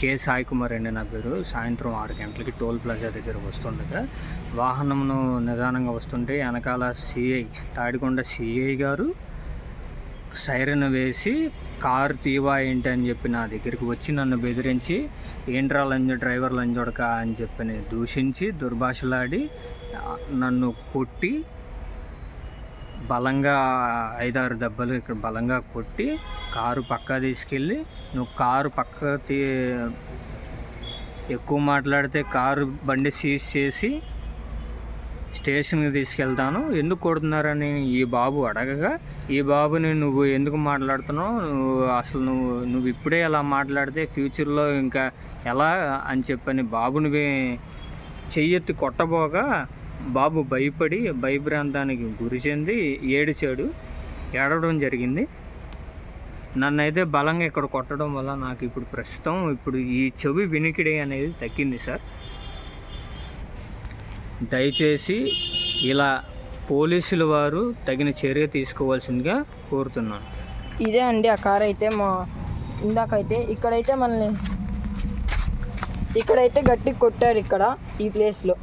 కే. సాయి కుమార్ అండి నా పేరు. సాయంత్రం ఆరు గంటలకి టోల్ ప్లాజా దగ్గర వస్తుండగా వాహనమును నిదానంగా వస్తుంటే వెనకాల సిఐ తాడికొండ సిఐ గారు సైరన్ వేసి కారు తీవా ఏంటి అని చెప్పి నా దగ్గరికి వచ్చి నన్ను బెదిరించి ఏంట్రా లంజ డ్రైవర్ లంజోడక? అని చెప్పి దూషించి దుర్భాషలాడి నన్ను కొట్టి బలంగా ఐదారు దెబ్బలు ఇక్కడ బలంగా కొట్టి కారు పక్క తీసుకెళ్ళి నువ్వు కారు పక్క తీ ఎక్కువ మాట్లాడితే కారు బండి సీజ్ చేసి స్టేషన్కి తీసుకెళ్తాను. ఎందుకు కొడుతున్నారని ఈ బాబు అడగగా ఈ బాబుని నువ్వు ఎందుకు మాట్లాడుతున్నావు? నువ్వు అసలు నువ్వు నువ్వు ఇప్పుడే ఎలా మాట్లాడితే ఫ్యూచర్లో ఇంకా ఎలా అని చెప్పని బాబుని చెయ్యెత్తి కొట్టబోగా బాబు భయపడి భయభ్రాంతానికి గురి చెంది ఏడిచాడు ఏడవడం జరిగింది. నన్నైతే బలంగా ఇక్కడ కొట్టడం వల్ల నాకు ఇప్పుడు ప్రస్తుతం ఇప్పుడు ఈ చెవి వినికిడి అనేది తగ్గింది సార్. దయచేసి ఇలా పోలీసుల వారు తగిన చర్య తీసుకోవాల్సిందిగా కోరుతున్నాను. ఇదే అండి ఆ కార్ అయితే మా ఇందాకైతే ఇక్కడైతే మనల్ని ఇక్కడైతే గట్టి కొట్టారు ఇక్కడ ఈ ప్లేస్లో.